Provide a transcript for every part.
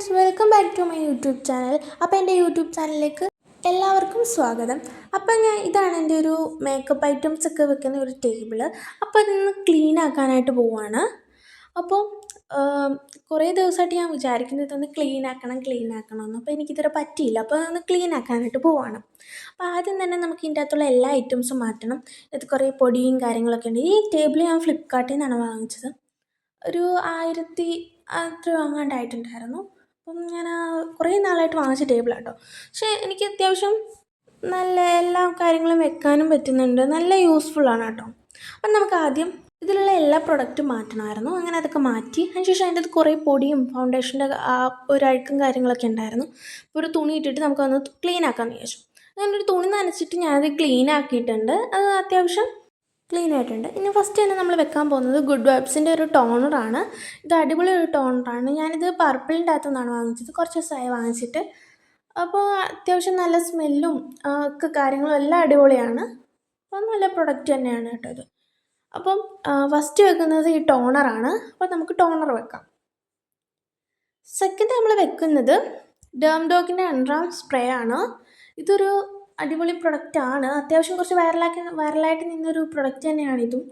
Friends welcome back to my YouTube channel അപ്പോൾ എന്റെ YouTube ചാനലിലേക്ക് എല്ലാവർക്കും സ്വാഗതം. അപ്പോൾ ഞാൻ ഇതാണ് എന്റെ ഒരു മേക്കപ്പ് ഐറ്റംസ് ഒക്കെ വെക്കുന്ന ഒരു ടേബിൾ അപ്പോൾ അതൊന്ന് ക്ലീൻ ആക്കാനായിട്ട് പോവാണ്. അപ്പോൾ കുറേ ദിവസമായിട്ട് ഞാൻ വിചാരിക്കുന്നത് ഇതൊന്ന് ക്ലീൻ ആക്കണം ക്ലീൻ ആക്കണം എന്ന് അപ്പോൾ എനിക്കിതുവരെ പറ്റിയില്ല. അപ്പോൾ അതൊന്ന് ക്ലീൻ ആക്കാനായിട്ട് പോവാണ്. അപ്പോൾ ആദ്യം തന്നെ നമുക്ക് ഇതിന്റെ അകത്തുള്ള എല്ലാ ഐറ്റംസും മാറ്റണം. ഇത് കുറേ പൊടിയും കാര്യങ്ങളൊക്കെ ഉണ്ട്. ഈ ടേബിൾ ഞാൻ ഫ്ലിപ്പ്കാർട്ടിൽ നിന്നാണ് വാങ്ങിച്ചത്. ഒരു ആയിരത്തി അത്ര അങ്ങാണ്ടായിട്ടുണ്ടായിരുന്നു അപ്പം ഞാൻ ആ കുറേ നാളായിട്ട് വാങ്ങിച്ച ടേബിളാണ് കേട്ടോ പക്ഷേ എനിക്ക് അത്യാവശ്യം നല്ല എല്ലാ കാര്യങ്ങളും വെക്കാനും പറ്റുന്നുണ്ട്. നല്ല യൂസ്ഫുള്ളാണ് കേട്ടോ അപ്പം നമുക്ക് ആദ്യം ഇതിലുള്ള എല്ലാ പ്രൊഡക്റ്റും മാറ്റണമായിരുന്നു. അങ്ങനെ അതൊക്കെ മാറ്റി അതിനുശേഷം അതിന്റെ അത് കുറേ പൊടിയും ഫൗണ്ടേഷന്റെ ആ ഒരു അഴുക്കും കാര്യങ്ങളൊക്കെ ഉണ്ടായിരുന്നു. അപ്പോൾ ഒരു തുണി ഇട്ടിട്ട് നമുക്കൊന്ന് ക്ലീൻ ആക്കാമെന്ന് വിചാരിച്ചു. അങ്ങനെ ഒരു തുണി നനച്ചിട്ട് ഞാനത് ക്ലീൻ ആക്കിയിട്ടുണ്ട്. അത് അത്യാവശ്യം ക്ലീൻ ആയിട്ടുണ്ട് ഇനി ഫസ്റ്റ് തന്നെ നമ്മൾ വെക്കാൻ പോകുന്നത് ഗുഡ് വൈബ്സിന്റെ ഒരു ടോണറാണ് ഇത് അടിപൊളി ഒരു ടോണറാണ് ഞാനിത് പർപ്പിളിന്റെ അകത്തു നിന്നാണ് വാങ്ങിച്ചത് കുറച്ച് ദിവസമായി വാങ്ങിച്ചിട്ട്. അപ്പോൾ അത്യാവശ്യം നല്ല സ്മെല്ലും ഒക്കെ കാര്യങ്ങളും എല്ലാം അടിപൊളിയാണ്. അപ്പോൾ നല്ല പ്രൊഡക്റ്റ് തന്നെയാണ് കേട്ടോ ഇത്. അപ്പം ഫസ്റ്റ് വെക്കുന്നത് ഈ ടോണറാണ് അപ്പോൾ നമുക്ക് ടോണർ വെക്കാം. സെക്കൻഡ് നമ്മൾ വെക്കുന്നത് ഡേം ഡോഗിന്റെ അൺറാം സ്പ്രേ ആണ്. ഇതൊരു അടിപൊളി പ്രൊഡക്റ്റാണ്. അത്യാവശ്യം കുറച്ച് വൈറലാക്കി വൈറലായിട്ട് നിന്നൊരു പ്രൊഡക്റ്റ് തന്നെയാണ് ഇതും.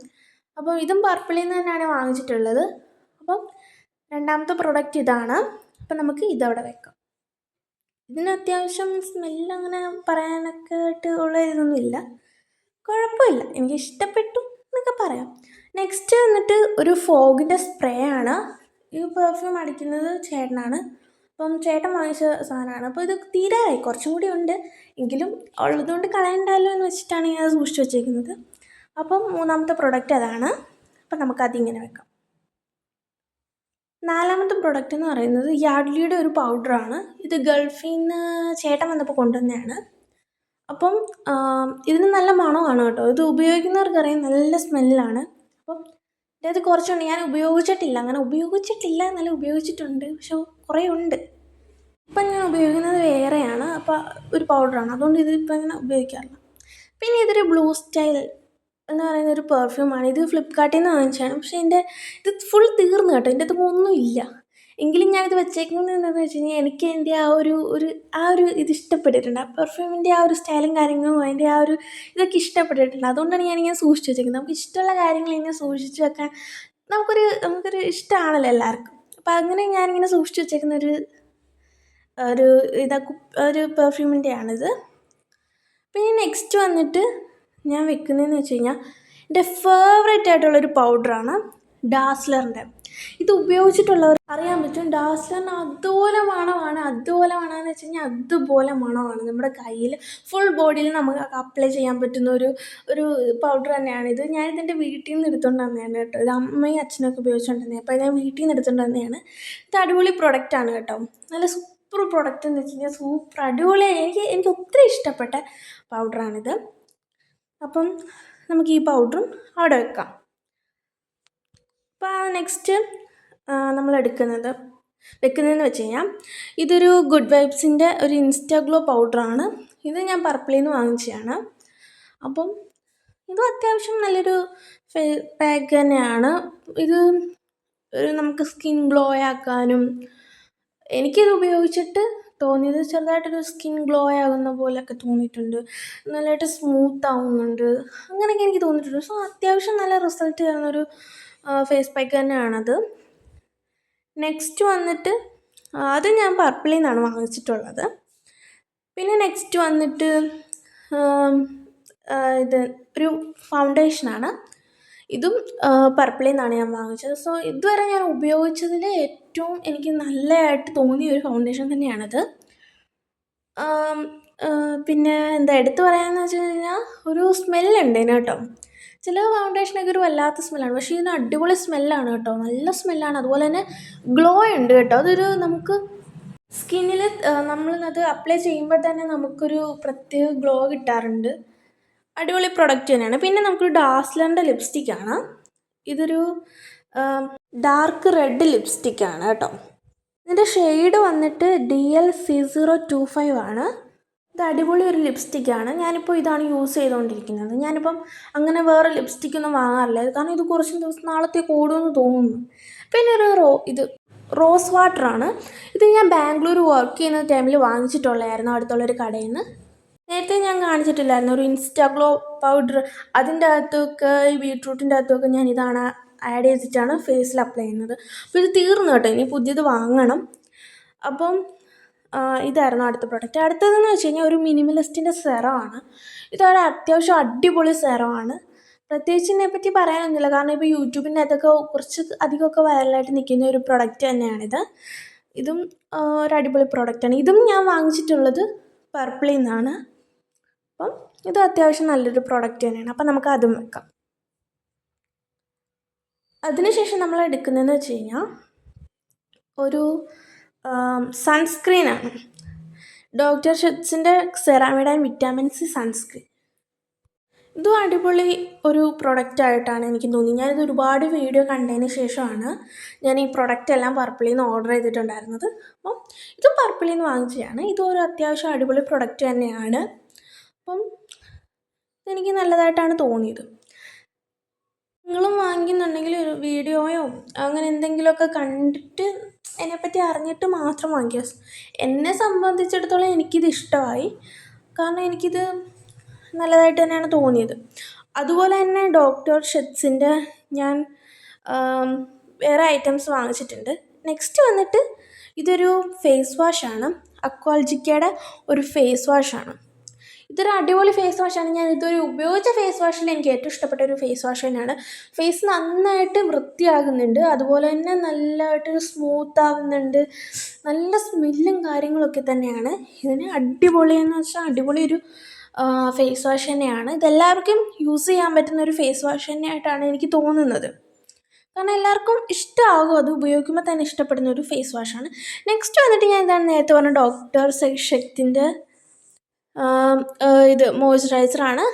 അപ്പോൾ ഇതും പർപ്പിളിൽ നിന്ന് തന്നെയാണ് വാങ്ങിച്ചിട്ടുള്ളത്. അപ്പം രണ്ടാമത്തെ പ്രൊഡക്റ്റ് ഇതാണ്. അപ്പം നമുക്ക് ഇതവിടെ വെക്കാം. ഇതിന് അത്യാവശ്യം സ്മെല്ല് അങ്ങനെ പറയാനൊക്കെ ആയിട്ട് ഉള്ള ഇതൊന്നുമില്ല കുഴപ്പമില്ല. എനിക്ക് ഇഷ്ടപ്പെട്ടു എന്നൊക്കെ പറയാം. നെക്സ്റ്റ് വന്നിട്ട് ഒരു ഫോഗിന്റെ സ്പ്രേ ആണ്. ഈ പെർഫ്യൂം അടിക്കുന്നത് ചേട്ടനാണ്. അപ്പം ചേട്ടൻ വാങ്ങിച്ച സാധനമാണ്. അപ്പോൾ ഇത് തീരായി കുറച്ചും കൂടി ഉണ്ട്. എങ്കിലും ഉള്ളതുകൊണ്ട് കളയണ്ടല്ലോ എന്ന് വെച്ചിട്ടാണ് ഞാൻ അത് സൂക്ഷിച്ച് വെച്ചേക്കുന്നത്. അപ്പം മൂന്നാമത്തെ പ്രൊഡക്റ്റ് അതാണ്. അപ്പം നമുക്കതിങ്ങനെ വെക്കാം. നാലാമത്തെ പ്രൊഡക്റ്റ് എന്ന് പറയുന്നത് യാഡ്ലിയുടെ ഒരു പൗഡറാണ് ഇത് ഗൾഫിൽ നിന്ന് ചേട്ടൻ വന്നപ്പോൾ കൊണ്ടുവന്നതാണ്. അപ്പം ഇതിന് നല്ല മണമാണ് കേട്ടോ. ഇത് ഉപയോഗിക്കുന്നവർക്കറിയാം. നല്ല സ്മെല്ലാണ്. അപ്പം ഇതിനകത്ത് കുറച്ചുണ്ട്. ഞാൻ ഉപയോഗിച്ചിട്ടില്ല. അങ്ങനെ ഉപയോഗിച്ചിട്ടില്ല എന്നല്ല ഉപയോഗിച്ചിട്ടുണ്ട്. പക്ഷെ കുറേ ഉണ്ട്. ഇപ്പം ഞാൻ ഉപയോഗിക്കുന്നത് വേറെയാണ്. അപ്പോൾ ഒരു പൗഡറാണ് അതുകൊണ്ട് ഇത് ഇപ്പം അങ്ങനെ ഉപയോഗിക്കാറില്ല. പിന്നെ ഇതൊരു ബ്ലൂ സ്റ്റൈൽ എന്ന് പറയുന്ന ഒരു പെർഫ്യൂമാണ് ഇത് ഫ്ലിപ്കാർട്ടിൽ നിന്ന് വാങ്ങിച്ചാണ് പക്ഷേ എന്റെ ഇത് ഫുൾ തീർന്നു കേട്ടോ. എന്റെ അത് ഒന്നും ഇല്ല. എങ്കിലും ഞാനിത് വെച്ചേക്കുന്നത് എന്താണെന്ന് വെച്ച് കഴിഞ്ഞാൽ എനിക്ക് എന്റെ ആ ഒരു ഒരു ആ ഒരു ഇത് ഇഷ്ടപ്പെട്ടിട്ടുണ്ട്. ആ പെർഫ്യൂമിന്റെ ആ ഒരു സ്റ്റൈലും കാര്യങ്ങളും അതിന്റെ ആ ഒരു ഇതൊക്കെ ഇഷ്ടപ്പെട്ടിട്ടുണ്ട്. അതുകൊണ്ടാണ് ഞാനിങ്ങനെ സൂക്ഷിച്ച് വെച്ചേക്കുന്നത്. നമുക്ക് ഇഷ്ടമുള്ള കാര്യങ്ങൾ ഇങ്ങനെ സൂക്ഷിച്ച് വെക്കാൻ നമുക്കൊരു നമുക്കൊരു ഇഷ്ടമാണല്ലോ എല്ലാവർക്കും. അപ്പോൾ അങ്ങനെ ഞാനിങ്ങനെ സൂക്ഷിച്ച് വെച്ചേക്കുന്ന ഒരു ഒരു ഇതാ ഒരു പെർഫ്യൂമിന്റെ ആണിത് പിന്നെ നെക്സ്റ്റ് വന്നിട്ട് ഞാൻ വെക്കുന്നതെന്ന് വെച്ച് കഴിഞ്ഞാൽ എന്റെ ഫേവറേറ്റ് ആയിട്ടുള്ളൊരു പൗഡറാണ് ഡാസ്ലറിന്റെ ഇത് ഉപയോഗിച്ചിട്ടുള്ളവർ അറിയാൻ പറ്റും. ഡാസ്ലറിന് അതുപോലെ മണമാണ്. അതുപോലെ മണമെന്ന് വെച്ച് കഴിഞ്ഞാൽ അതുപോലെ മണമാണ്. നമ്മുടെ കയ്യിൽ ഫുൾ ബോഡിയിൽ നമുക്ക് അപ്ലൈ ചെയ്യാൻ പറ്റുന്ന ഒരു ഒരു പൗഡർ തന്നെയാണ് ഇത്. ഞാനിതെന്റെ വീട്ടിൽ നിന്ന് എടുത്തുകൊണ്ട് വന്നതാണ് കേട്ടോ. ഇത് അമ്മയും അച്ഛനൊക്കെ ഉപയോഗിച്ചുകൊണ്ടിരുന്നത് അപ്പോൾ ഞാൻ വീട്ടിൽ നിന്ന് എടുത്തുകൊണ്ട് വന്നതാണ്. ഇത് അടിപൊളി പ്രൊഡക്റ്റാണ് കേട്ടോ. നല്ല സൂപ്പർ പ്രൊഡക്റ്റ് എന്ന് വെച്ച് കഴിഞ്ഞാൽ സൂപ്പർ അടിപൊളി എനിക്ക് എനിക്ക് ഒത്തിരി ഇഷ്ടപ്പെട്ട പൗഡറാണിത് അപ്പം നമുക്ക് ഈ പൗഡറും അവിടെ വെക്കാം. അപ്പോൾ നെക്സ്റ്റ് നമ്മൾ എടുക്കുന്നത് വെക്കുന്നതെന്ന് വെച്ച് കഴിഞ്ഞാൽ ഇതൊരു ഗുഡ് വൈബ്സിന്റെ ഒരു ഇൻസ്റ്റാഗ്ലോ പൗഡറാണ് ഇത് ഞാൻ പർപ്പിളിൽ നിന്ന് വാങ്ങിച്ചതാണ്. അപ്പം ഇതും അത്യാവശ്യം നല്ലൊരു ഫേ പാക്ക് തന്നെയാണ്. ഇത് ഒരു നമുക്ക് സ്കിൻ ഗ്ലോ ആക്കാനും എനിക്കിത് ഉപയോഗിച്ചിട്ട് തോന്നിയത് ചെറുതായിട്ടൊരു സ്കിൻ ഗ്ലോ ആകുന്ന പോലെയൊക്കെ തോന്നിയിട്ടുണ്ട്. നല്ലതായിട്ട് സ്മൂത്ത് ആവുന്നുണ്ട്. അങ്ങനെയൊക്കെ എനിക്ക് തോന്നിയിട്ടുണ്ട്. സോ അത്യാവശ്യം നല്ല റിസൾട്ട് തരുന്നൊരു ഫേസ് പാക്ക് തന്നെയാണത്. നെക്സ്റ്റ് വന്നിട്ട് അത് ഞാൻ പർപ്പിളിൽ നിന്നാണ് വാങ്ങിച്ചിട്ടുള്ളത്. പിന്നെ നെക്സ്റ്റ് വന്നിട്ട് ഇത് ഒരു ഫൗണ്ടേഷനാണ് ഇതും പർപ്പിളിൽ നിന്നാണ് ഞാൻ വാങ്ങിച്ചത്. സോ ഇതുവരെ ഞാൻ ഉപയോഗിച്ചതിൽ ഏറ്റവും എനിക്ക് നല്ലതായിട്ട് തോന്നിയ ഒരു ഫൗണ്ടേഷൻ തന്നെയാണത്. പിന്നെ എന്താ എടുത്തു പറയാമെന്ന് വെച്ച് കഴിഞ്ഞാൽ ഒരു സ്മെല്ലുണ്ട് ഇതിന് ചില ഫൗണ്ടേഷനൊക്കെ ഒരു വല്ലാത്ത സ്മെല്ലാണ് പക്ഷേ ഇതിന് അടിപൊളി സ്മെല്ലാണ് കേട്ടോ. നല്ല സ്മെല്ലാണ് അതുപോലെ തന്നെ ഗ്ലോ ഉണ്ട് കേട്ടോ. അതൊരു നമുക്ക് സ്കിന്നിൽ നമ്മളത് അപ്ലൈ ചെയ്യുമ്പോൾ തന്നെ നമുക്കൊരു പ്രത്യേക ഗ്ലോ കിട്ടാറുണ്ട്. അടിപൊളി പ്രൊഡക്റ്റ് തന്നെയാണ്. പിന്നെ നമുക്കൊരു ഡാസ്ലറിന്റെ ലിപ്സ്റ്റിക്കാണ് ഇതൊരു ഡാർക്ക് റെഡ് ലിപ്സ്റ്റിക്കാണ് കേട്ടോ. ഇതിന്റെ ഷെയ്ഡ് വന്നിട്ട് D L C zero two five ആണ്. ഇത് അടിപൊളി ഒരു ലിപ്സ്റ്റിക്കാണ് ഞാനിപ്പോൾ ഇതാണ് യൂസ് ചെയ്തുകൊണ്ടിരിക്കുന്നത് ഞാനിപ്പം അങ്ങനെ വേറെ ലിപ്സ്റ്റിക്കൊന്നും വാങ്ങാറില്ല. കാരണം ഇത് കുറച്ച് ദിവസം നാളത്തേക്ക് ഓടുമെന്ന് തോന്നുന്നു. പിന്നെ ഒരു റോ ഇത് റോസ് വാട്ടറാണ് ഇത് ഞാൻ ബാംഗ്ലൂർ വർക്ക് ചെയ്യുന്ന ടൈമിൽ വാങ്ങിച്ചിട്ടുള്ളതായിരുന്നു അടുത്തുള്ളൊരു കടയിൽ നിന്ന് നേരത്തെ ഞാൻ കാണിച്ചിട്ടില്ലായിരുന്നു. ഒരു ഇൻസ്റ്റാഗ്ലോ പൗഡർ അതിന്റെ അകത്തൊക്കെ ഈ ബീട്രൂട്ടിന്റെ അകത്തൊക്കെ ഞാൻ ഇതാണ് ആഡ് ചെയ്തിട്ടാണ് ഫേസിൽ അപ്ലൈ ചെയ്യുന്നത്. അപ്പോൾ ഇത് തീർന്നു കേട്ടോ. ഇനി പുതിയത് വാങ്ങണം. അപ്പം ഇതായിരുന്നു അടുത്ത പ്രൊഡക്റ്റ് അടുത്തതെന്ന് വെച്ച് കഴിഞ്ഞാൽ ഒരു മിനിമലിസ്റ്റിന്റെ സെറമാണ് ഇതൊരു അത്യാവശ്യം അടിപൊളി സെറമാണ് പ്രത്യേകിച്ച് ഇതിനെപ്പറ്റി പറയാനൊന്നുമില്ല. കാരണം ഇപ്പോൾ യൂട്യൂബിന്റെ അകത്തൊക്കെ കുറച്ച് അധികമൊക്കെ വൈറലായിട്ട് നിൽക്കുന്ന ഒരു പ്രൊഡക്റ്റ് തന്നെയാണിത്. ഇതും ഒരു അടിപൊളി പ്രൊഡക്റ്റാണ് ഇതും ഞാൻ വാങ്ങിച്ചിട്ടുള്ളത് പർപ്പിളിൽ നിന്നാണ് അപ്പം ഇത് അത്യാവശ്യം നല്ലൊരു പ്രൊഡക്റ്റ് തന്നെയാണ്. അപ്പം നമുക്ക് അതും വെക്കാം. അതിനുശേഷം നമ്മൾ എടുക്കുന്നതെന്ന് വെച്ച് കഴിഞ്ഞാൽ ഒരു സൺസ്ക്രീനാണ്. Doctor ഷെറ്റ്സിന്റെ ceramide and vitamin C sunscreen. ഇതും അടിപൊളി ഒരു പ്രൊഡക്റ്റ് ആയിട്ടാണ് എനിക്ക് തോന്നി ഞാനിത് ഒരുപാട് വീഡിയോ കണ്ടതിന് ശേഷമാണ് ഞാൻ ഈ പ്രൊഡക്റ്റ് എല്ലാം പർപ്പിളിൽ നിന്ന് ഓർഡർ ചെയ്തിട്ടുണ്ടായിരുന്നത്. അപ്പം ഇത് പർപ്പിളിൽ നിന്ന് വാങ്ങിച്ചതാണ്. ഇതും ഒരു അത്യാവശ്യം അടിപൊളി പ്രൊഡക്റ്റ് തന്നെയാണ്. അപ്പം ഇതെനിക്ക് നല്ലതായിട്ടാണ് തോന്നിയത്. നിങ്ങളും വാങ്ങിക്കുന്നുണ്ടെങ്കിൽ ഒരു വീഡിയോയോ അങ്ങനെ എന്തെങ്കിലുമൊക്കെ കണ്ടിട്ട് അതിനെപ്പറ്റി അറിഞ്ഞിട്ട് മാത്രം വാങ്ങിയ എന്നെ സംബന്ധിച്ചിടത്തോളം എനിക്കിത് ഇഷ്ടമായി. കാരണം എനിക്കിത് നല്ലതായിട്ട് തന്നെയാണ് തോന്നിയത്. അതുപോലെ തന്നെ ഡോക്ടർ ഷെറ്റ്സിന്റെ ഞാൻ വേറെ ഐറ്റംസ് വാങ്ങിച്ചിട്ടുണ്ട്. നെക്സ്റ്റ് വന്നിട്ട് ഇതൊരു ഫേസ് വാഷാണ്. അക്വാൾജിക്കയുടെ ഒരു ഫേസ് വാഷാണ്. ഇതൊരു അടിപൊളി ഫേസ് വാഷാണ് ഞാൻ ഇതൊരു ഉപയോഗിച്ച ഫേസ് വാഷിൽ എനിക്ക് ഏറ്റവും ഇഷ്ടപ്പെട്ട ഒരു ഫേസ് വാഷ് തന്നെയാണ്. ഫേസ് നന്നായിട്ട് വൃത്തിയാകുന്നുണ്ട്. അതുപോലെ തന്നെ നല്ലതായിട്ടൊരു സ്മൂത്ത് ആവുന്നുണ്ട്. നല്ല സ്മെല്ലും കാര്യങ്ങളൊക്കെ തന്നെയാണ്. ഇതിന് അടിപൊളിയെന്ന് വെച്ചാൽ അടിപൊളി ഒരു ഫേസ് വാഷ് തന്നെയാണ്. ഇതെല്ലാവർക്കും യൂസ് ചെയ്യാൻ പറ്റുന്ന ഒരു ഫേസ് വാഷ് തന്നെയായിട്ടാണ് എനിക്ക് തോന്നുന്നത്. കാരണം എല്ലാവർക്കും ഇഷ്ടമാകും അത് ഉപയോഗിക്കുമ്പോൾ തന്നെ ഇഷ്ടപ്പെടുന്ന ഒരു ഫേസ് വാഷാണ് നെക്സ്റ്റ് വന്നിട്ട് ഞാൻ എന്താണ് നേരത്തെ പറഞ്ഞ ഡോക്ടർ ശക്തിന്റെ ഇത് മോയ്സ്ചറൈസറാണ്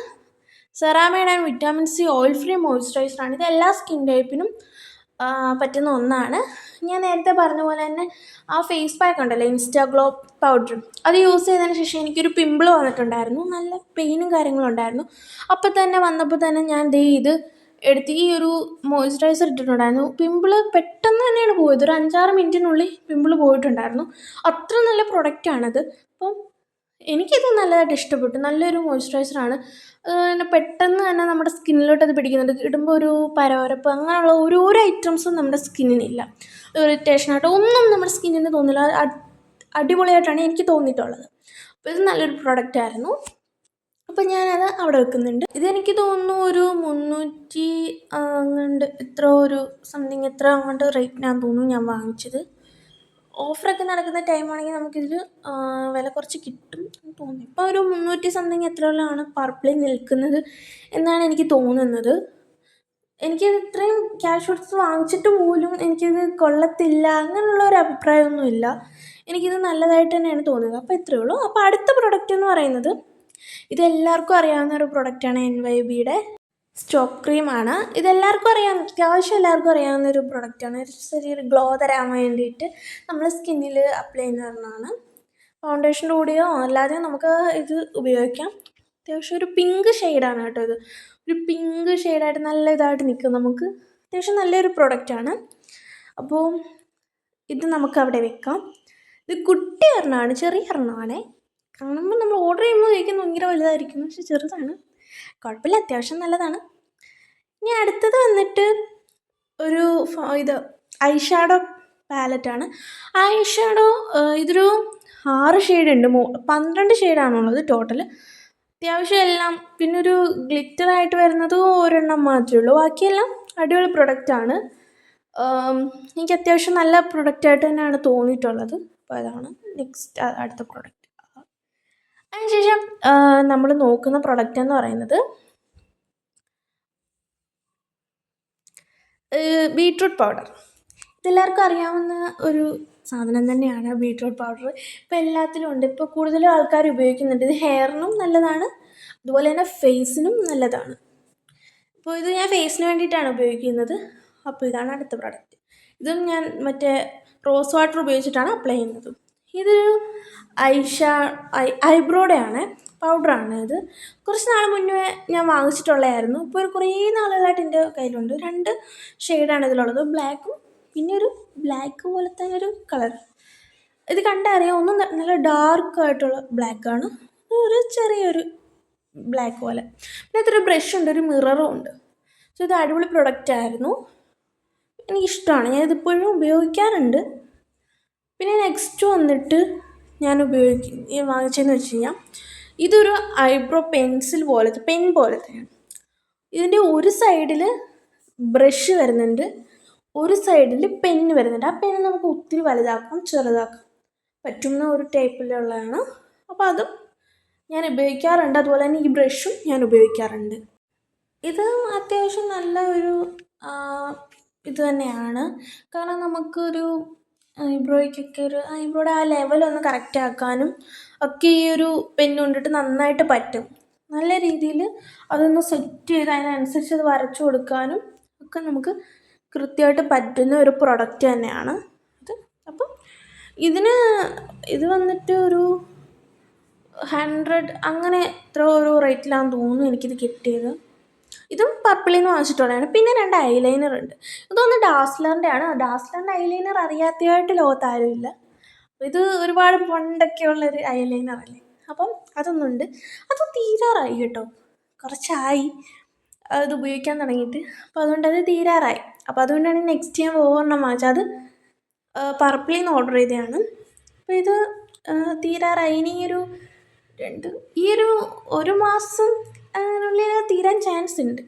ceramide and vitamin C oil free മോയ്സ്ചറൈസറാണ് ഇത് എല്ലാ സ്കിൻ ടൈപ്പിനും പറ്റുന്ന ഒന്നാണ്. ഞാൻ നേരത്തെ പറഞ്ഞ പോലെ തന്നെ ആ ഫേസ് പാക്ക് ഉണ്ടല്ലോ ഇൻസ്റ്റാഗ്ലോ പൗഡർ അത് യൂസ് ചെയ്തതിന് ശേഷം എനിക്കൊരു പിമ്പിൾ വന്നിട്ടുണ്ടായിരുന്നു. നല്ല പെയിനും കാര്യങ്ങളും ഉണ്ടായിരുന്നു. അപ്പോൾ തന്നെ വന്നപ്പോൾ തന്നെ ഞാൻ ദേ ഇത് എടുത്ത് ഈ ഒരു മോയ്സ്ചറൈസർ ഇട്ടിട്ടുണ്ടായിരുന്നു. പിമ്പിൾ പെട്ടെന്ന് തന്നെയാണ് പോയത്. ഒരു അഞ്ചാറ് മിനിറ്റിനുള്ളിൽ പിമ്പിൾ പോയിട്ടുണ്ടായിരുന്നു. അത്ര നല്ല പ്രൊഡക്റ്റാണത് അപ്പം എനിക്കിത് നല്ലതായിട്ട് ഇഷ്ടപ്പെട്ടു. നല്ലൊരു മോയ്സ്ചറൈസറാണ്. പിന്നെ പെട്ടെന്ന് തന്നെ നമ്മുടെ സ്കിന്നിലോട്ട് അത് പിടിക്കുന്നുണ്ട്. ഇടുമ്പോൾ ഒരു പരവരപ്പ് അങ്ങനെയുള്ള ഓരോരോ ഐറ്റംസും നമ്മുടെ സ്കിന്നിനില്ല. ഇറിറ്റേഷനായിട്ട് ഒന്നും നമ്മുടെ സ്കിന്നിന് തോന്നില്ല. അടിപൊളിയായിട്ടാണ് എനിക്ക് തോന്നിയിട്ടുള്ളത്. അപ്പോൾ ഇത് നല്ലൊരു പ്രോഡക്റ്റ് ആയിരുന്നു. അപ്പോൾ ഞാനത് അവിടെ വെക്കുന്നുണ്ട്. ഇതെനിക്ക് തോന്നുന്നു ഒരു മുന്നൂറ്റി അങ്ങണ്ട് ഇത്ര ഒരു സംതിങ് എത്ര അങ്ങോട്ട് റേറ്റിനാന്ന് തോന്നുന്നു ഞാൻ വാങ്ങിച്ചത്. ഓഫറൊക്കെ നടക്കുന്ന ടൈമാണെങ്കിൽ നമുക്കിതിൽ വില കുറച്ച് കിട്ടും എന്ന് തോന്നുന്നു. ഇപ്പോൾ ഒരു മുന്നൂറ്റി സംതിങ് എത്രയുള്ളതാണ് പർപ്പിളിൽ നിൽക്കുന്നത് എന്നാണ് എനിക്ക് തോന്നുന്നത്. എനിക്കിത് ഇത്രയും ക്യാഷ് കൊടുത്ത് വാങ്ങിച്ചിട്ട് പോലും എനിക്കിത് കൊള്ളത്തില്ല അങ്ങനെയുള്ള ഒരു അഭിപ്രായമൊന്നുമില്ല. എനിക്കിത് നല്ലതായിട്ട് തന്നെയാണ് തോന്നുന്നത്. അപ്പോൾ ഇത്രയേ ഉള്ളൂ. അപ്പോൾ അടുത്ത പ്രൊഡക്റ്റ് എന്ന് പറയുന്നത് ഇതെല്ലാവർക്കും അറിയാവുന്ന ഒരു പ്രൊഡക്റ്റാണ് എൻ വൈ ബിയുടെ സ്റ്റോപ്പ് ക്രീമാണ് ഇതെല്ലാവർക്കും അറിയാം. അത്യാവശ്യം എല്ലാവർക്കും അറിയാവുന്ന ഒരു പ്രൊഡക്റ്റാണ് ചെറിയൊരു ഗ്ലോ തരാൻ വേണ്ടിയിട്ട് നമ്മൾ സ്കിന്നിൽ അപ്ലൈ ചെയ്യുന്നതാണ് ഫൗണ്ടേഷന്റെ കൂടെയോ അല്ലാതെയോ നമുക്ക് ഇത് ഉപയോഗിക്കാം. അത്യാവശ്യം ഒരു പിങ്ക് ഷെയ്ഡാണ് കേട്ടോ ഇത്. ഒരു പിങ്ക് ഷെയ്ഡായിട്ട് നല്ല ഇതായിട്ട് നിൽക്കും നമുക്ക്. അത്യാവശ്യം നല്ലൊരു പ്രൊഡക്റ്റാണ് അപ്പോൾ ഇത് നമുക്ക് അവിടെ വെക്കാം. ഇത് കുട്ടി ഒരെണ്ണമാണ് ചെറിയ എറണമാണേ കാണുമ്പോൾ നമ്മൾ ഓർഡർ ചെയ്യുമ്പോൾ കഴിക്കുന്നത് ഭയങ്കര വലുതായിരിക്കും. പക്ഷെ ചെറുതാണ്. കുഴപ്പമില്ല അത്യാവശ്യം നല്ലതാണ്. ഇനി അടുത്തത് വന്നിട്ട് ഒരു ഇത് ഐ ഷാഡോ പാലറ്റാണ് ഐ ഷാഡോ ഇതൊരു ആറ് ഷെയ്ഡ് ഉണ്ട് മൂ പന്ത്രണ്ട് ഷെയ്ഡാണുള്ളത് ടോട്ടൽ അത്യാവശ്യം എല്ലാം പിന്നെ ഒരു ഗ്ലിറ്ററായിട്ട് വരുന്നത് ഒരെണ്ണം മാത്രമേ ഉള്ളൂ. ബാക്കിയെല്ലാം അടിപൊളി പ്രൊഡക്റ്റാണ് എനിക്ക് അത്യാവശ്യം നല്ല പ്രൊഡക്റ്റായിട്ട് തന്നെയാണ് തോന്നിയിട്ടുള്ളത്. അപ്പോൾ അതാണ് നെക്സ്റ്റ് അടുത്ത പ്രൊഡക്റ്റ് അതിനുശേഷം നമ്മൾ നോക്കുന്ന പ്രൊഡക്റ്റ് എന്ന് പറയുന്നത് ബീട്രൂട്ട് പൗഡർ ഇതെല്ലാവർക്കും അറിയാവുന്ന ഒരു സാധനം തന്നെയാണ് ബീട്രൂട്ട് പൗഡർ ഇപ്പോൾ എല്ലാത്തിലും ഉണ്ട്. ഇപ്പോൾ കൂടുതലും ആൾക്കാർ ഉപയോഗിക്കുന്നുണ്ട്. ഇത് ഹെയറിനും നല്ലതാണ്. അതുപോലെ തന്നെ ഫേസിനും നല്ലതാണ്. അപ്പോൾ ഇത് ഞാൻ ഫേസിന് വേണ്ടിയിട്ടാണ് ഉപയോഗിക്കുന്നത്. അപ്പോൾ ഇതാണ് അടുത്ത പ്രോഡക്റ്റ് ഇതും ഞാൻ മറ്റേ റോസ് വാട്ടർ ഉപയോഗിച്ചിട്ടാണ് അപ്ലൈ ചെയ്യുന്നത്. ഇതൊരു ഐഷ ഐ ഐബ്രോയുടെ പൗഡറാണ് ഇത്. കുറച്ച് നാൾ മുന്നേ ഞാൻ വാങ്ങിച്ചിട്ടുള്ളതായിരുന്നു. ഇപ്പോൾ ഒരു കുറേ നാളുകളായിട്ട് എന്റെ കയ്യിലുണ്ട്. രണ്ട് ഷെയ്ഡാണ് ഇതിലുള്ളത്. ബ്ലാക്കും പിന്നെ ഒരു ബ്ലാക്ക് പോലെ പോലത്തെ ഒരു കളർ. ഇത് കണ്ടറിയാം ഒന്നും നല്ല ഡാർക്ക് ആയിട്ടുള്ള ബ്ലാക്കാണ്. ഒരു ചെറിയൊരു ബ്ലാക്ക് പോലെ. പിന്നെ ബ്രഷ് ഉണ്ട് ഒരു മിററും ഉണ്ട്. സോ ഇത് അടിപൊളി പ്രൊഡക്റ്റായിരുന്നു. എനിക്കിഷ്ടമാണ്. ഞാനിതിപ്പോഴും ഉപയോഗിക്കാറുണ്ട്. പിന്നെ നെക്സ്റ്റ് വന്നിട്ട് ഞാൻ ഉപയോഗിക്കും വാങ്ങിച്ചതെന്ന് വെച്ച് കഴിഞ്ഞാൽ ഇതൊരു ഐബ്രോ പെൻസിൽ പോലത്തെ പെൻ പോലത്തെയാണ്. ഇതിന്റെ ഒരു സൈഡിൽ ബ്രഷ് വരുന്നുണ്ട് ഒരു സൈഡിൽ പെന്ന് വരുന്നുണ്ട്. ആ പെന്ന് നമുക്ക് ഒത്തിരി വലുതാക്കാം ചെറുതാക്കാം. പറ്റുന്ന ഒരു ടൈപ്പിലുള്ളതാണ് അപ്പോൾ അതും ഞാൻ ഉപയോഗിക്കാറുണ്ട്. അതുപോലെ തന്നെ ഈ ബ്രഷും ഞാൻ ഉപയോഗിക്കാറുണ്ട്. ഇത് അത്യാവശ്യം നല്ല ഒരു ഇത് തന്നെയാണ്. കാരണം നമുക്കൊരു ഐബ്രോയ്ക്കൊക്കെ ഒരു ഐബ്രോയുടെ ആ ലെവലൊന്ന് കറക്റ്റ് ആക്കാനും ഒക്കെ ഈ ഒരു പെന്ന് കൊണ്ടിട്ട് നന്നായിട്ട് പറ്റും. നല്ല രീതിയിൽ അതൊന്ന് സെറ്റ് ചെയ്ത് അതിനനുസരിച്ച് അത് വരച്ചു കൊടുക്കാനും ഒക്കെ നമുക്ക് കൃത്യമായിട്ട് പറ്റുന്ന ഒരു പ്രൊഡക്റ്റ് തന്നെയാണ് ഇത് അപ്പം ഇതിന് ഇത് വന്നിട്ട് ഒരു ഹൺഡ്രഡ് അങ്ങനെ എത്ര ഒരു റേറ്റിലാണെന്ന് തോന്നുന്നു എനിക്കിത് കിട്ടിയത്. ഇതും പർപ്പിളിൽ നിന്ന് വാങ്ങിച്ചിട്ടുള്ളതാണ്. പിന്നെ രണ്ട് ഐലൈനർ ഉണ്ട്. ഇതൊന്ന് ഡാസ്ലറിന്റെ ആണ്. ഡാസ്ലറിന്റെ ഐലൈനർ അറിയാത്തതായിട്ട് ലോകത്ത് ആരുമില്ല ഇത് ഒരുപാട് പണ്ടൊക്കെയുള്ളൊരു ഐലൈനർ അല്ലേ? അപ്പം അതൊന്നുണ്ട്. അത് തീരാറായി കേട്ടോ. കുറച്ചായി. അത് ഉപയോഗിക്കാൻ തുടങ്ങിയിട്ട്. അപ്പോൾ അതുകൊണ്ട് അത് തീരാറായി. അപ്പോൾ അതുകൊണ്ടാണ് നെക്സ്റ്റ് ഞാൻ ഒരെണ്ണം വാങ്ങിച്ചത്. അത് പർപ്പിളിൽ നിന്ന് ഓർഡർ ചെയ്തതാണ്. അപ്പോൾ ഇത് തീരാറായി. ഇനി ഒരു രണ്ട് ഈ ഒരു ഒരു മാസം അതിനുള്ളിൽ തീരാൻ ചാൻസ് ഉണ്ട്.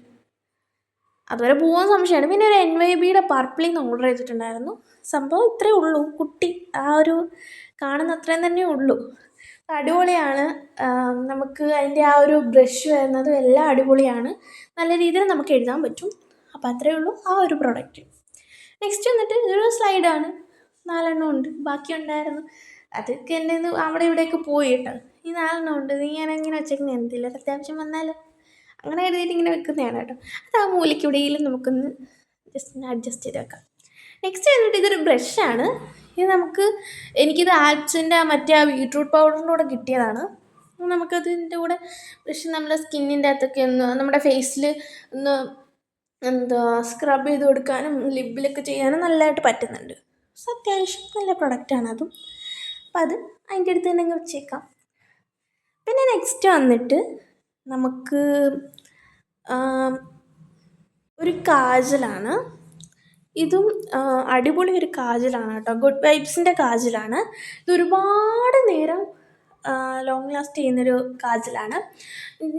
അതുവരെ പോകുന്ന സംശയമാണ്. പിന്നെ ഒരു എൻ വൈ ബിയുടെ പർപ്പിളിൽ നിന്ന് ഓർഡർ ചെയ്തിട്ടുണ്ടായിരുന്നു. സംഭവം ഇത്രയേ ഉള്ളൂ. കുട്ടി ആ ഒരു കാണുന്ന അത്രയും തന്നെ ഉള്ളൂ. അടിപൊളിയാണ്. നമുക്ക് അതിന്റെ ആ ഒരു ബ്രഷ് വരുന്നതും എല്ലാം അടിപൊളിയാണ്. നല്ല രീതിയിൽ നമുക്ക് എഴുതാൻ പറ്റും. അപ്പോൾ അത്രയേ ഉള്ളൂ ആ ഒരു പ്രോഡക്റ്റ് നെക്സ്റ്റ് വന്നിട്ട് ഇതൊരു സ്ലൈഡാണ് നാലെണ്ണം ഉണ്ട്. ബാക്കി ഉണ്ടായിരുന്നു അതൊക്കെ എന്റെ അവിടെ ഇവിടെയൊക്കെ പോയി കേട്ടോ. ഈ നാലെണ്ണം നീ ഞാൻ അങ്ങനെ വെച്ചേക്കുന്നത് എന്തെങ്കിലും അത്യാവശ്യം വന്നാൽ അങ്ങനെ എഴുതിയിട്ട് ഇങ്ങനെ വെക്കുന്നതാണ് കേട്ടോ. അത് ആ മൂലയ്ക്ക് എവിടെയെങ്കിലും നമുക്കൊന്ന് ജസ്റ്റ് അഡ്ജസ്റ്റ് ചെയ്ത് വെക്കാം. നെക്സ്റ്റ് വന്നിട്ട് ഇതൊരു ബ്രഷാണ് ഇത് നമുക്ക് എനിക്കിത് ആൽപ്സിന്റെ മറ്റേ ആ ബീട്രൂട്ട് പൗഡറിന്റെ കൂടെ കിട്ടിയതാണ്. നമുക്കതിന്റെ കൂടെ ബ്രഷ് നമ്മുടെ സ്കിന്നിന്റെ അകത്തൊക്കെ ഒന്ന് നമ്മുടെ ഫേസിൽ ഒന്ന് എന്താ സ്ക്രബ് ചെയ്ത് കൊടുക്കാനും ലിബിലൊക്കെ ചെയ്യാനും നല്ലതായിട്ട് പറ്റുന്നുണ്ട്. സോ അത്യാവശ്യം നല്ല പ്രൊഡക്റ്റാണ് അതും. അപ്പം അത് അതിന്റെ അടുത്ത് തന്നെ വെച്ചേക്കാം. പിന്നെ നെക്സ്റ്റ് വന്നിട്ട് നമുക്ക് ഒരു കാജലാണ്. ഇതും അടിപൊളി ഒരു കാജലാണ് കേട്ടോ. ഗുഡ് വൈബ്സിന്റെ കാജലാണ്. ഇത് ഒരുപാട് നേരം ലോങ് ലാസ്റ്റ് ചെയ്യുന്നൊരു കാജലാണ്.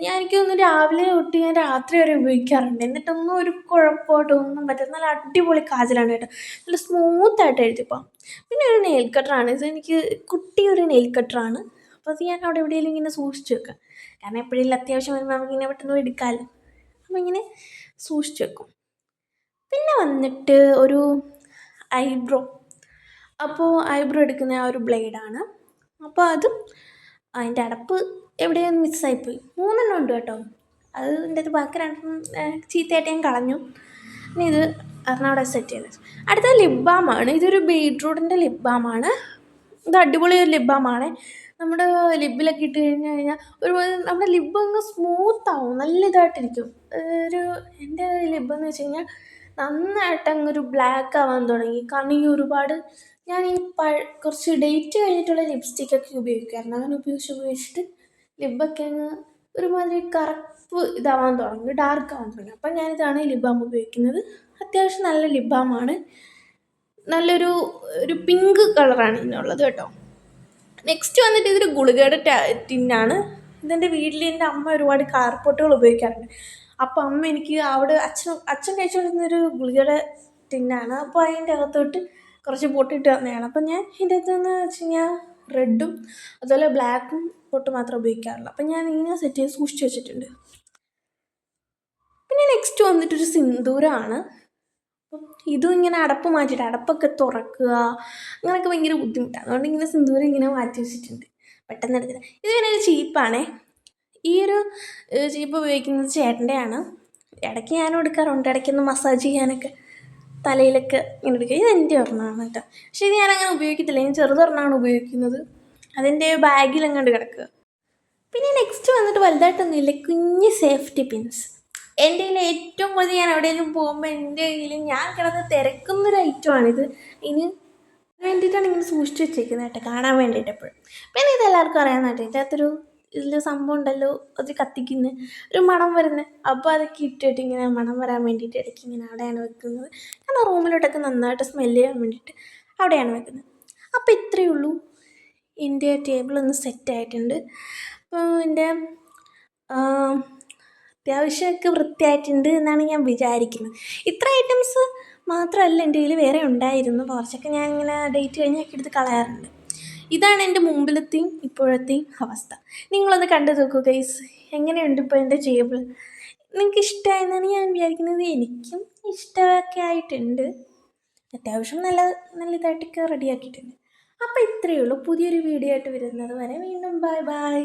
ഞാൻ എനിക്ക് തോന്നുന്നു രാവിലെ തൊട്ട് ഞാൻ രാത്രി വരെ ഉപയോഗിക്കാറുണ്ട്. എന്നിട്ടൊന്നും ഒരു കുഴപ്പമായിട്ടൊന്നും പറ്റില്ല. നല്ല അടിപൊളി കാജലാണ് കേട്ടോ. നല്ല സ്മൂത്തായിട്ട് എഴുതിപ്പോൾ പിന്നെ ഒരു നെയിൽ കട്ടറാണ് ഇത് എനിക്ക് കുട്ടി ഒരു നെയിൽ കട്ടറാണ് അപ്പോൾ അത് ഞാൻ അവിടെ എവിടെയെങ്കിലും ഇങ്ങനെ സൂക്ഷിച്ച് വെക്കാം. കാരണം എപ്പോഴെങ്കിലും അത്യാവശ്യം വരുമ്പോൾ നമുക്കിങ്ങനെ പെട്ടെന്ന് എടുക്കാമല്ലോ അപ്പോൾ ഇങ്ങനെ സൂക്ഷിച്ച് വെക്കും. പിന്നെ വന്നിട്ട് ഒരു ഐബ്രോ. അപ്പോൾ ഐബ്രോ എടുക്കുന്ന ആ ഒരു ബ്ലേഡാണ്. അപ്പോൾ അതും അതിന്റെ അടപ്പ് എവിടെയൊന്നും മിസ്സായിപ്പോയി മൂന്നെണ്ണം ഉണ്ട് കേട്ടോ. അത് എന്റെ അത് ബാക്കി രണ്ടും ചീത്തയായിട്ട് ഞാൻ കളഞ്ഞു. പിന്നെ ഇത് എറണാകുളം സെറ്റ് ചെയ്തത് അടുത്ത ബാമാണ് ഇതൊരു ബീട്രൂട്ടിന്റെ ബാമാണ് ഇത് അടിപൊളി ഒരു ബാമാണ് നമ്മുടെ ലിബിലൊക്കെ ഇട്ട് കഴിഞ്ഞ് കഴിഞ്ഞാൽ ഒരുപോലെ നമ്മുടെ ലിബ് അങ്ങ് സ്മൂത്താവും നല്ല ഇതായിട്ടിരിക്കും ഒരു എന്റെ ലിബെന്ന് വെച്ച് കഴിഞ്ഞാൽ നന്നായിട്ട് ഒരു ബ്ലാക്ക് ആവാൻ തുടങ്ങി. കാരണം ഈ ഒരുപാട് ഞാൻ ഈ പഴ കുറച്ച് ഡേറ്റ് കഴിഞ്ഞിട്ടുള്ള ലിപ്സ്റ്റിക്കൊക്കെ ഉപയോഗിക്കാറുണ്ട് അങ്ങനെ ഉപയോഗിച്ച് ഉപയോഗിച്ചിട്ട് ലിബൊക്കെ അങ്ങ് ഒരുമാതിരി കറുപ്പ് ഇതാവാൻ തുടങ്ങി ഡാർക്ക് ആവാൻ തുടങ്ങി. അപ്പം ഞാനിതാണ് ലിപ് ബാം ഉപയോഗിക്കുന്നത്. അത്യാവശ്യം നല്ല ലിപ് ബാമാണ് നല്ലൊരു ഒരു പിങ്ക് കളറാണ് ഇതിനുള്ളത് കേട്ടോ. നെക്സ്റ്റ് വന്നിട്ട് ഇതൊരു ഗുളികയുടെ ടിന്നാണ്. ഇതെന്റെ വീട്ടിൽ എന്റെ അമ്മ ഒരുപാട് കാർപ്പൊട്ടുകൾ ഉപയോഗിക്കാറുണ്ട്. അപ്പോൾ അമ്മ എനിക്ക് അവിടെ അച്ഛൻ അച്ഛൻ കഴിച്ചുകൊണ്ടിരുന്നൊരു ഗുളികയുടെ ടിന്നാണ്. അപ്പോൾ അതിന്റെ അകത്തോട്ട് കുറച്ച് പൊട്ടിട്ട് തന്നെയാണ്. അപ്പം ഞാൻ ഇതിന്റെ അകത്തുനിന്ന് വെച്ച് കഴിഞ്ഞാൽ റെഡും അതുപോലെ ബ്ലാക്കും പൊട്ട് മാത്രമേ ഉപയോഗിക്കാറുള്ളൂ. അപ്പം ഞാൻ ഇങ്ങനെ സെറ്റ് ചെയ്ത് സൂക്ഷിച്ച് വെച്ചിട്ടുണ്ട്. പിന്നെ നെക്സ്റ്റ് വന്നിട്ടൊരു സിന്ദൂരമാണ് അപ്പം ഇതും ഇങ്ങനെ അടപ്പ് മാറ്റിയിട്ട് അടപ്പൊക്കെ തുറക്കുക അങ്ങനെയൊക്കെ ഭയങ്കര ബുദ്ധിമുട്ടാണ് അതുകൊണ്ട് ഇങ്ങനെ സിന്ദൂരം ഇങ്ങനെ മാറ്റി വെച്ചിട്ടുണ്ട്. പെട്ടെന്ന് എടുത്തില്ല ഇത് പിന്നെ ഒരു ചീപ്പാണേ. ഈ ഒരു ചീപ്പ് ഉപയോഗിക്കുന്നത് ചേട്ടന്റെയാണ്. ഇടയ്ക്ക് ഞാനും എടുക്കാറുണ്ട്. ഇടയ്ക്കൊന്ന് മസാജ് ചെയ്യാനൊക്കെ തലയിലൊക്കെ ഇങ്ങനെ എടുക്കുക ഇത് എന്റെ ഒരെണ്ണമാണ് കേട്ടോ. പക്ഷേ ഇത് ഞാനങ്ങനെ ഉപയോഗിക്കത്തില്ല. ഞാൻ ചെറുതൊരെണ്ണമാണ് ഉപയോഗിക്കുന്നത്. അതിന്റെ ബാഗിലങ്ങോട്ട് കിടക്കുക. പിന്നെ നെക്സ്റ്റ് വന്നിട്ട് വലുതായിട്ടൊന്നുമില്ല. കുഞ്ഞ് സേഫ്റ്റി പിൻസ്. എന്റെ കയ്യിൽ ഏറ്റവും കൂടുതൽ ഞാൻ എവിടെയെങ്കിലും പോകുമ്പോൾ എന്റെ കയ്യിൽ ഞാൻ കിടന്ന് തിരക്കുന്നൊരു ഐറ്റമാണിത് ഇനി വേണ്ടിയിട്ടാണ് ഇങ്ങനെ സൂക്ഷിച്ച് വെച്ചേക്കുന്നത് കേട്ടോ കാണാൻ വേണ്ടിയിട്ട് എപ്പോഴും. പിന്നെ ഇതെല്ലാവർക്കും അറിയാവുന്ന കേട്ടോ ഇതിനകത്തൊരു ഇതിൽ സംഭവം ഉണ്ടല്ലോ അത് കത്തിക്കുന്ന ഒരു മണം വരുന്നത് അപ്പോൾ അതൊക്കെ ഇട്ടിട്ട് ഇങ്ങനെ മണം വരാൻ വേണ്ടിയിട്ട് ഇടയ്ക്ക് ഇങ്ങനെ അവിടെയാണ് വെക്കുന്നത്. കാരണം റൂമിലോട്ടൊക്കെ നന്നായിട്ട് സ്മെല്ല് ചെയ്യാൻ വേണ്ടിയിട്ട് അവിടെയാണ് വെക്കുന്നത്. അപ്പോൾ ഇത്രയേ ഉള്ളൂ. എന്റെ ടേബിളൊന്ന് സെറ്റ് ആയിട്ടുണ്ട്. അപ്പോൾ എന്റെ അത്യാവശ്യമൊക്കെ വൃത്തിയായിട്ടുണ്ട് എന്നാണ് ഞാൻ വിചാരിക്കുന്നത്. ഇത്ര ഐറ്റംസ് മാത്രമല്ല എന്റെ കയ്യിൽ വേറെ ഉണ്ടായിരുന്നു. കുറച്ചൊക്കെ ഞാൻ ഇങ്ങനെ ഡേറ്റ് കഴിഞ്ഞൊക്കെ എടുത്ത് കളയാറുണ്ട്. ഇതാണ് എന്റെ മുമ്പിലത്തെയും ഇപ്പോഴത്തെയും അവസ്ഥ. നിങ്ങളൊന്ന് കണ്ടു നോക്കൂ ഗൈസ് എങ്ങനെയുണ്ട് ഇപ്പോൾ എന്റെ ചെയ്യബിൾ നിങ്ങൾക്ക് ഇഷ്ടമായെന്നാണ് ഞാൻ വിചാരിക്കുന്നത്. എനിക്കും ഇഷ്ടമൊക്കെ ആയിട്ടുണ്ട്. അത്യാവശ്യം നല്ല നല്ല ഇതായിട്ടൊക്കെ റെഡിയാക്കിയിട്ടുണ്ട് അപ്പോൾ ഇത്രയേ ഉള്ളൂ. പുതിയൊരു വീഡിയോ ആയിട്ട് വരുന്നത് വരെ. വീണ്ടും ബൈ ബൈ